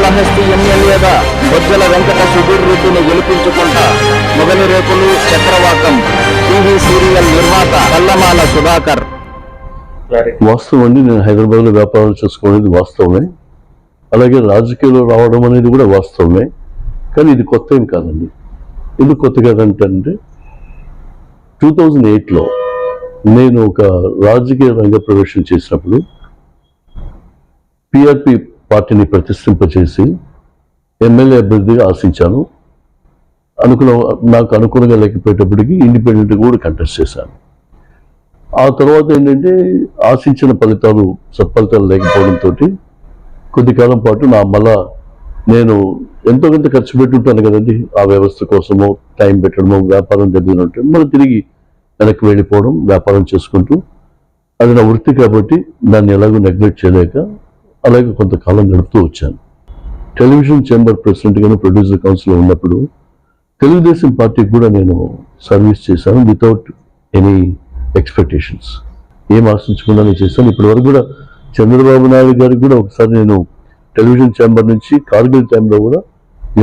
కాళహస్తి ఎమ్మెల్యేగా బొజ్జల వెంకట సుధీర్ రెడ్డిని గెలిపించుకుంటా మొగలి రేకులు చక్రవాకం టీవీ సీరియల్ నిర్మాత కల్లమాల సుధాకర్. వాస్తవం అండి నేను హైదరాబాద్లో వ్యాపారం చేసుకునేది వాస్తవమే. అలాగే రాజకీయాల్లో రావడం అనేది కూడా వాస్తవమే. కానీ ఇది కొత్త ఏం కాదండి. ఎందుకు కొత్త కాదంటే టూ థౌజండ్ ఎయిట్లో నేను ఒక రాజకీయ రంగ ప్రవేశం చేసినప్పుడు పిఆర్పి పార్టీని ప్రతిష్ఠింపచేసి ఎమ్మెల్యే అభ్యర్థిగా ఆశించాను. అనుకున్న నాకు అనుకూలంగా లేకపోయేటప్పటికి ఇండిపెండెంట్ కూడా కంటెస్ట్ చేశాను. ఆ తర్వాత ఏంటంటే ఆశించిన ఫలితాలు సత్ఫలితాలు లేకపోవడంతో కొద్ది కాలం పాటు నా మళ్ళా నేను ఎంతో కొంత ఖర్చు పెట్టుంటాను కదండి. ఆ వ్యవస్థ కోసము టైం పెట్టడము వ్యాపారం జరిగినట్టు మళ్ళీ తిరిగి వెనక్కి వెళ్ళిపోవడం వ్యాపారం చేసుకుంటూ అది నా వృత్తి కాబట్టి దాన్ని ఎలాగో నెగ్లెక్ట్ చేయలేక అలాగే కొంతకాలం గడుపుతూ వచ్చాను. టెలివిజన్ ఛాంబర్ ప్రెసిడెంట్గాను ప్రొడ్యూసర్ కౌన్సిల్ ఉన్నప్పుడు తెలుగుదేశం పార్టీకి కూడా నేను సర్వీస్ చేశాను వితౌట్ ఎనీ ఎక్స్పెక్టేషన్స్. ఏం ఆశించకుండా నేను చేశాను. ఇప్పటి వరకు కూడా చంద్రబాబు నాయుడు గారికి కూడా ఒకసారి నేను టెలివిజన్ ఛాంబర్ నుంచి కార్గిల్ టైంలో కూడా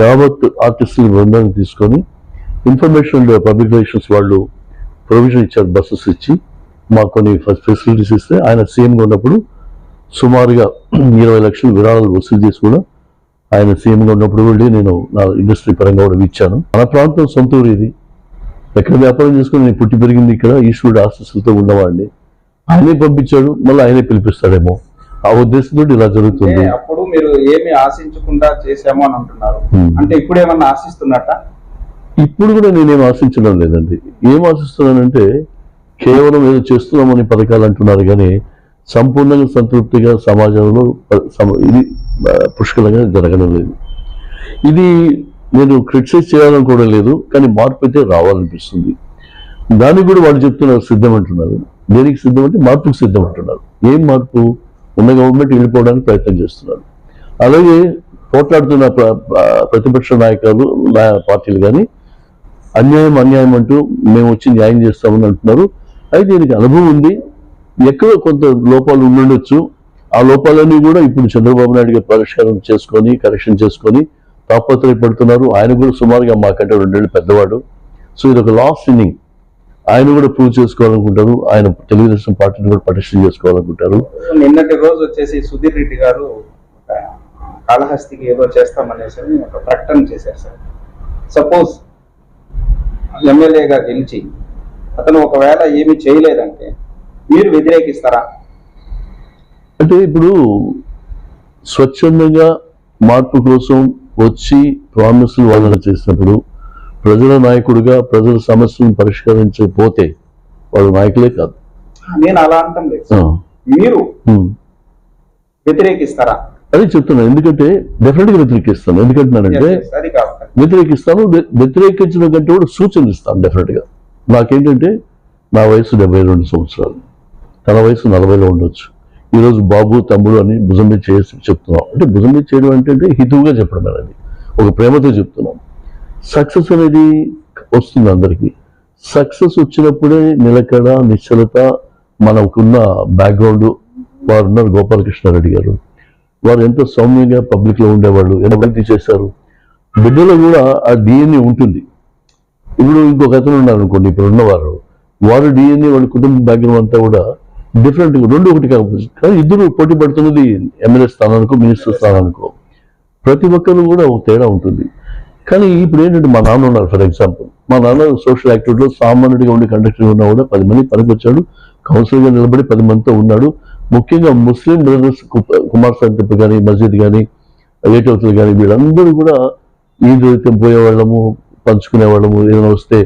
యావత్ ఆర్టిస్టుల బృందాన్ని తీసుకొని ఇన్ఫర్మేషన్ పబ్లిక్ రిలేషన్స్ వాళ్ళు ప్రొవిజన్ ఇచ్చారు బస్సెస్ ఇచ్చి మాకు కొన్ని ఫెసిలిటీస్ ఇస్తే ఆయన సీఎంగా ఉన్నప్పుడు సుమారుగా ఇరవై లక్షల విరాళాలు వసూలు చేసి కూడా ఆయన సీఎంగా ఉన్నప్పుడు వెళ్ళి నేను నా ఇండస్ట్రీ పరంగా కూడా ఇచ్చాను మన ప్రాంతం సొంత ఊరు ఇది. ఎక్కడ వ్యాపారం చేసుకుని నేను పుట్టి పెరిగింది ఇక్కడ ఈశ్వరుడు ఆశస్సులతో ఉన్నవాడిని. ఆయనే పంపించాడు మళ్ళీ ఆయనే పిలిపిస్తాడేమో. ఆ ఉద్దేశంతో ఇలా జరుగుతుంది. అప్పుడు మీరు ఏమి ఆశించకుండా చేశాము అని అంటున్నారు. అంటే ఇప్పుడు ఏమన్నా ఆశిస్తున్నట్ట ఇప్పుడు కూడా నేనేం ఆశించడం లేదండి. ఏం ఆశిస్తున్నానంటే కేవలం ఏదో చేస్తున్నామని పథకాలు అంటున్నారు కానీ సంపూర్ణంగా సంతృప్తిగా సమాజంలో ఇది పుష్కలంగా జరగడం లేదు. ఇది నేను క్రిటిసైజ్ చేయాలనుకోవడం లేదు కానీ మార్పు అయితే రావాలనిపిస్తుంది. దానికి కూడా వాళ్ళు చెప్తున్నారు సిద్ధం అంటున్నారు. దేనికి సిద్ధం అంటే మార్పుకు సిద్ధం అంటున్నారు. ఏం మార్పు? ఉన్న గవర్నమెంట్ వెళ్ళిపోవడానికి ప్రయత్నం చేస్తున్నారు. అలాగే పోట్లాడుతున్న ప్ర- ప్రతిపక్ష నాయకులు పార్టీలు కానీ అన్యాయం అన్యాయం అంటూ మేము వచ్చి న్యాయం చేస్తామని అంటున్నారు. అయితే దీనికి అనుభవం ఉంది. ఎక్కడో కొంత లోపాలు ఉండొచ్చు ఆ లోపాలన్నీ కూడా ఇప్పుడు చంద్రబాబు నాయుడు గారు పరిష్కారం చేసుకొని కరెక్షన్ చేసుకొని తాపత్రయపడుతున్నారు. ఆయన కూడా సుమారుగా మాకంటే రెండేళ్ళు పెద్దవాడు. సో ఇది ఒక లాస్ట్ ఇన్నింగ్ ఆయన కూడా ప్రూవ్ చేసుకోవాలనుకుంటారు. ఆయన తెలుగుదేశం పార్టీని కూడా పటిష్టం చేసుకోవాలనుకుంటారు. నిన్నటి రోజు వచ్చేసి సుధీర్ రెడ్డి గారు కాళహస్తికి ఏదో చేస్తామనేసి ఒక ప్రకటన చేశారు సార్. సపోజ్ ఎమ్మెల్యేగా గెలిచి అతను ఒకవేళ ఏమి చేయలేదంటే మీరు వ్యతిరేకిస్తారా? అంటే ఇప్పుడు స్వచ్ఛందంగా మార్పు కోసం వచ్చి ప్రామిసులు వాళ్ళని చేసినప్పుడు ప్రజల నాయకుడిగా ప్రజల సమస్యలను పరిష్కరించకపోతే వాళ్ళు నాయకులే కాదు. నేను అలా అంటాం లేదు. మీరు. వ్యతిరేకిస్తారా? అదే చెప్తున్నాను ఎందుకంటే డెఫినెట్గా వ్యతిరేకిస్తాను. ఎందుకంటున్నానంటే వ్యతిరేకిస్తాను వ్య- వ్యతిరేకించడం కంటే కూడా సూచనలు ఇస్తాను డెఫినెట్గా. నాకేంటంటే నా వయసు డెబ్బై రెండు సంవత్సరాలు. తన వయసు నలభైలో ఉండొచ్చు. ఈరోజు బాబు తమ్ముడు అని భుజం మీద చేసి చెప్తున్నాం. అంటే భుజం మీద చేయడం అంటే హితువుగా చెప్పడం అనేది. ఒక ప్రేమతో చెప్తున్నాం. సక్సెస్ అనేది వస్తుంది అందరికీ. సక్సెస్ వచ్చినప్పుడే నిలకడ నిశ్చలత మనకున్న బ్యాక్గ్రౌండ్ వారు ఉన్నారు గోపాలకృష్ణారెడ్డి గారు. వారు ఎంతో సౌమ్యంగా పబ్లిక్లో ఉండేవాళ్ళు. ఎంత చేశారు బిడ్డలో కూడా ఆ డిఎన్ఏ ఉంటుంది. ఇప్పుడు ఇంకొక అతను ఉన్నారు అనుకోండి ఇప్పుడు ఉన్నవారు వారు డిఎన్ఏ వాళ్ళ కుటుంబ బ్యాక్గ్రౌండ్ అంతా కూడా డిఫరెంట్ రెండు ఒకటి కాకపోతే. కానీ ఇద్దరు పోటీ పడుతున్నది ఎమ్మెల్యే స్థానానికో మినిస్టర్ స్థానానికో. ప్రతి ఒక్కరు కూడా ఒక తేడా ఉంటుంది. కానీ ఇప్పుడు ఏంటంటే మా నాన్న ఉన్నారు ఫర్ ఎగ్జాంపుల్ మా నాన్న సోషల్ యాక్టివిటీలో సామాన్యుడిగా ఉండి కండక్టర్ ఉన్నా కూడా పది మంది పనికి వచ్చాడు కౌన్సిలర్గా నిలబడి పది మందితో ఉన్నాడు. ముఖ్యంగా ముస్లిం బ్రదర్స్ కుమార్ సంతప్ కానీ మస్జిద్ కానీ రేటవుతులు కానీ వీళ్ళందరూ కూడా ఈద్ అయితే పోయేవాళ్ళము పంచుకునేవాళ్ళము. ఏదైనా వస్తే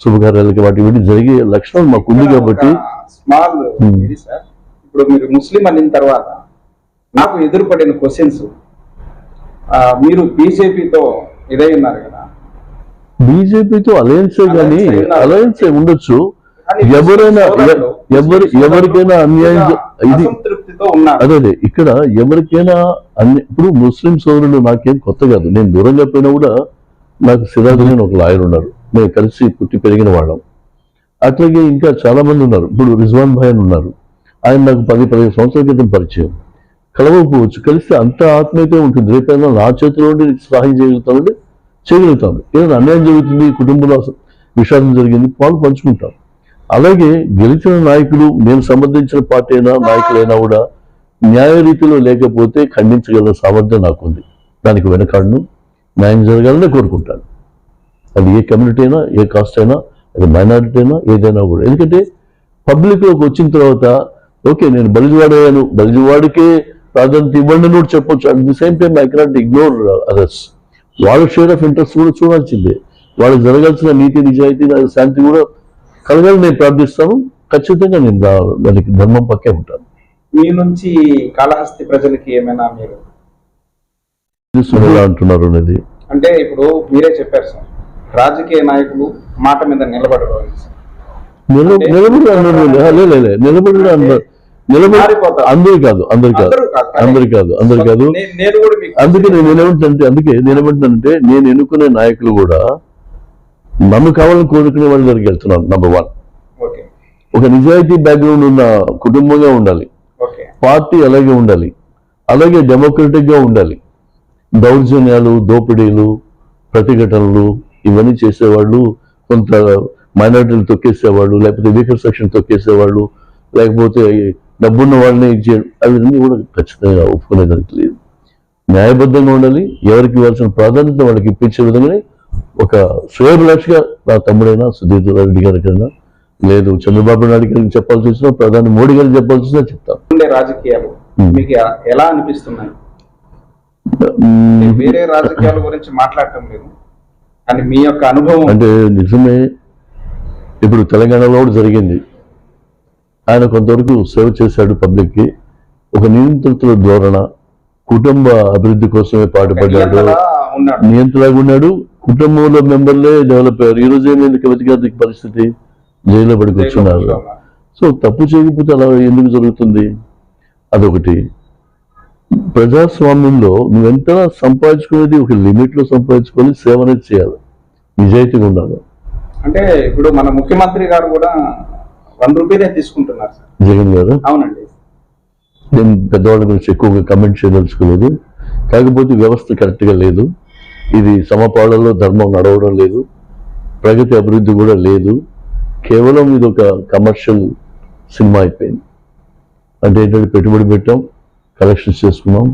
శుభకార్యాలకి వాటి వీటి జరిగే లక్షణం మాకు ఉంది కాబట్టి స్మాల్ Hmm. ఇది సార్. ఇప్పుడు మీరు ముస్లిం అనిన తర్వాత నాకు ఎదురుపడిన క్వశ్చన్స్ మీరు బీజేపీతో ఇదై ఉన్నారు కదా. బీజేపీతో అలయన్సే కానీ అలయన్సే ఉండొచ్చు. ఎవరైనా ఎవరి ఎవరికైనా అన్యాయం ఇది అదే అదే ఇక్కడ ఎవరికైనా అన్ని ఇప్పుడు ముస్లిం సోదరులు నాకేం కొత్త కాదు. నేను దూరంగా పోయినా కూడా నాకు సిరాజు అని ఒక లాయర్ ఉన్నారు. మేము కలిసి పుట్టి పెరిగిన వాళ్ళం. అట్లాగే ఇంకా చాలామంది ఉన్నారు. ఇప్పుడు రిజ్వాన్ భాయ్ అని ఉన్నారు. ఆయన నాకు పది పదిహేను సంవత్సరాల క్రితం పరిచయం. కలవకపోవచ్చు. కలిస్తే అంత ఆత్మీయత ఉంటుంది. రేపైనా నా చేతిలో ఉండి సహాయం చేయగలుగుతామంటే చేయగలుగుతాను. ఏదైనా అన్యాయం జరుగుతుంది కుటుంబంలో విషాదం జరిగింది వాళ్ళు పంచుకుంటాం అలాగే గెలిచిన నాయకులు నేను సంబంధించిన పార్టీ అయినా నాయకులైనా కూడా న్యాయ రీతిలో లేకపోతే ఖండించగల సామర్థ్యం నాకుంది. దానికి వెనకాడను. న్యాయం జరగాలని కోరుకుంటాను. అది ఏ కమ్యూనిటీ అయినా ఏ కాస్ట్ అయినా అది మైనారిటీ అయినా ఏదైనా కూడా. ఎందుకంటే పబ్లిక్లోకి వచ్చిన తర్వాత ఓకే నేను బలిజవాడయ్యాను బలిజవాడికే ప్రాధాన్యత ఇవ్వండి కూడా చెప్పొచ్చు. At the same time I cannot ignore others వాళ్ళ షేర్ ఆఫ్ ఇంట్రెస్ట్ కూడా చూడాల్సిందే. వాళ్ళకి జరగాల్సిన నీతి నిజాయితీ శాంతి కూడా కలగాలని నేను ప్రార్థిస్తాను. ఖచ్చితంగా నేను దానికి ధర్మం పక్కే ఉంటాను. మీ నుంచి కాళహస్తి ప్రజలకి ఏమైనా మీరు? అంటున్నారు అనేది? అంటే ఇప్పుడు మీరే చెప్పారు సార్. రాజకీయ నాయకులు మాట మీద నిలబడరు. అందరు కాదు. అందరు కాదు అందరూ కాదు. అందరు అందుకే నేను ఏమంటానంటే అందుకే నేను ఏమంటానంటే నేను ఎన్నుకునే నాయకులు కూడా నన్ను కావాలని కోరుకునే వాళ్ళ దగ్గరికి వెళ్తున్నాను నంబర్ వన్ ఒక నిజాయితీ బ్యాక్గ్రౌండ్ ఉన్న కుటుంబంగా ఉండాలి. పార్టీ అలాగే ఉండాలి. అలాగే డెమోక్రటిక్గా ఉండాలి. దౌర్జన్యాలు దోపిడీలు ప్రతిఘటనలు ఇవన్నీ చేసేవాళ్ళు కొంత మైనారిటీలు తొక్కేసేవాళ్ళు లేకపోతే వీకర్ సెక్షన్ తొక్కేసేవాళ్ళు లేకపోతే డబ్బున్న వాళ్ళని ఇచ్చే అవన్నీ కూడా ఖచ్చితంగా ఒప్పుకునేదానికి లేదు. న్యాయబద్ధంగా ఉండాలి ఎవరికి ఇవ్వాల్సిన ప్రాధాన్యత వాళ్ళకి ఇప్పించే విధంగానే ఒక శ్రేయభిలాషిగా నా తమ్ముడైనా సుధీర్ రెడ్డి గారికైనా లేదు చంద్రబాబు నాయుడు గారికి చెప్పాల్సి వచ్చినా ప్రధాని మోడీ గారికి చెప్పాల్సి వచ్చినా చెప్తాను. ఉండే రాజకీయాలు. మీకు ఎలా అనిపిస్తున్నాయి? వేరే రాజకీయాల గురించి మాట్లాడటం లేదు. కానీ మీ యొక్క అనుభవం అంటే నిజమే ఇప్పుడు తెలంగాణలో కూడా జరిగింది. ఆయన కొంతవరకు సేవ చేశాడు పబ్లిక్కి. ఒక నియంత్రితుల ధోరణ కుటుంబ అభివృద్ధి కోసమే పాటుపడ్డాడు. నియంత్రణగా ఉన్నాడు. కుటుంబంలో మెంబర్లే డెవలప్ అయ్యారు. ఈ రోజు ఏమైంది కవిత గారి పరిస్థితి జైల్లో పడి కూర్చున్నారు సో తప్పు చేయకపోతే అలా ఎందుకు జరుగుతుంది? అదొకటి. ప్రజాస్వామ్యంలో నువ్వెంత సంపాదించుకునేది ఒక లిమిట్లో సంపాదించుకొని సేవ అనేది చేయాలి. నిజాయితీగా ఉండాలి. అంటే ఇప్పుడు మన ముఖ్యమంత్రి గారు కూడా వన్ రూపీనే తీసుకుంటున్నారు సార్. జగన్ గారు? అవునండి. నేను పెద్దవాళ్ళ గురించి ఎక్కువగా కమెంట్ చేయదలుచుకోలేదు. కాకపోతే వ్యవస్థ కరెక్ట్గా లేదు. ఇది సమపాళలో ధర్మం నడవడం లేదు. ప్రగతి అభివృద్ధి కూడా లేదు. కేవలం ఇది ఒక కమర్షియల్ సినిమా అయిపోయింది. అంటే ఏంటంటే పెట్టుబడి పెట్టాం. కలెక్షన్స్ చేసుకున్నాం.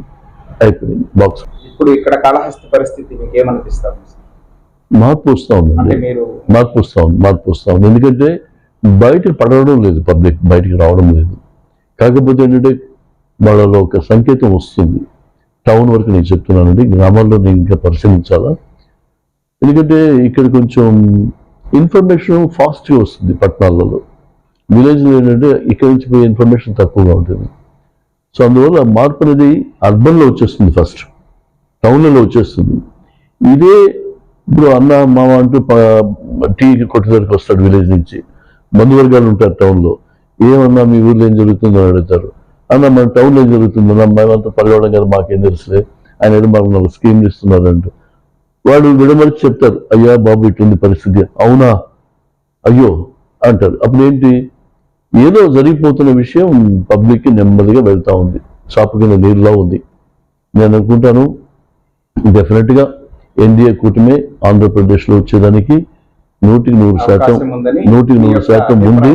అయిపోయింది. బాక్స్ ఇప్పుడు ఇక్కడ కాళహస్తి పరిస్థితి మీకు ఏమనిపిస్తుంది సార్? మార్పు వస్తూ ఉందండి. మీరు మార్పు వస్తూ ఉంది. మార్పు వస్తూ ఉంది. ఎందుకంటే బయటకు పడడం లేదు పబ్లిక్ బయటికి రావడం లేదు. కాకపోతే ఏంటంటే వాళ్ళలో ఒక సంకేతం వస్తుంది. టౌన్ వరకు నేను చెప్తున్నానండి. గ్రామాల్లో నేను ఇంకా పరిశీలించాలా? ఎందుకంటే ఇక్కడ కొంచెం ఇన్ఫర్మేషన్ ఫాస్ట్గా వస్తుంది పట్టణాలలో. విలేజ్లో ఏంటంటే ఇక్కడ నుంచి పోయే ఇన్ఫర్మేషన్ తక్కువగా ఉంటుంది. సో అందువల్ల మార్పు అనేది అర్బన్లో వచ్చేస్తుంది ఫస్ట్. టౌన్లలో వచ్చేస్తుంది. ఇదే ఇప్పుడు అన్న మామ అంటూ టీకి టీ కొట్టు దగ్గరికి వస్తాడు విలేజ్ నుంచి. బంధువర్గాలు ఉంటారు టౌన్లో. ఏమన్నా మీ ఊర్లో ఏం జరుగుతుందో అని అడుగుతారు. అన్న మన టౌన్లో ఏం జరుగుతుందో? అన్న మేమంతా పల్లెవాళ్ళం కదా మాకేం తెలుసులే. ఆయన ఏదో మాకు నాలుగు స్కీమ్లు ఇస్తున్నారంటూ వాడు విడమరిచి చెప్తారు అయ్యా బాబు ఇటుంది పరిస్థితి. అవునా? అయ్యో అంటారు. అప్పుడు ఏంటి ఏదో జరిగిపోతున్న విషయం పబ్లిక్కి నెమ్మదిగా వెళ్తా ఉంది. చాప కింద నీరులా ఉంది. నేను అనుకుంటాను డెఫినెట్గా ఎన్డీఏ కూటమే ఆంధ్రప్రదేశ్లో వచ్చేదానికి నూటికి నూరు శాతం నూటికి నూరు శాతం ఉంది.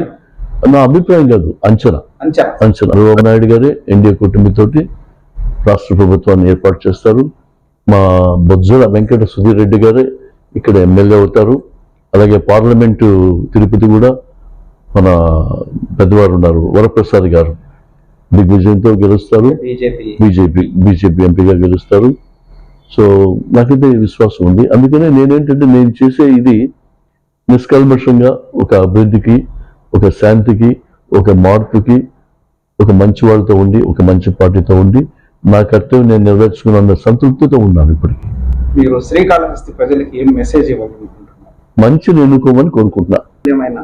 నా అభిప్రాయం కాదు అంచనా. అంచనా. అంచనా. చంద్రబాబు నాయుడు గారే ఎన్డీఏ కూటమితోటి రాష్ట్ర ప్రభుత్వాన్ని ఏర్పాటు చేస్తారు. మా బొజ్జల వెంకట సుధీర్ రెడ్డి గారే ఇక్కడ ఎమ్మెల్యే అవుతారు. అలాగే పార్లమెంటు తిరుపతి కూడా మన పెద్దవారు ఉన్నారు. వరప్రసాద్ గారు దిగ్విజయంతో గెలుస్తారు. బీజేపీ. బీజేపీ ఎంపీగా గెలుస్తారు. సో నాకైతే విశ్వాసం ఉంది. అందుకనే నేనేంటంటే నేను చేసే ఇది నిష్కల్మషంగా ఒక అభివృద్ధికి ఒక శాంతికి ఒక మార్పుకి ఒక మంచి వాళ్ళతో ఉండి ఒక మంచి పార్టీతో ఉండి నా కర్తవ్యం నేను నెరవేర్చుకున్న సంతృప్తితో ఉన్నాను ఇప్పటికి. మీరు శ్రీకాళహస్తి ప్రజలకి ఏం మెసేజ్ ఇవ్వాలనుకుంటున్నారు? మంచిని ఎన్నుకోమని కోరుకుంటున్నా. ఏమైనా?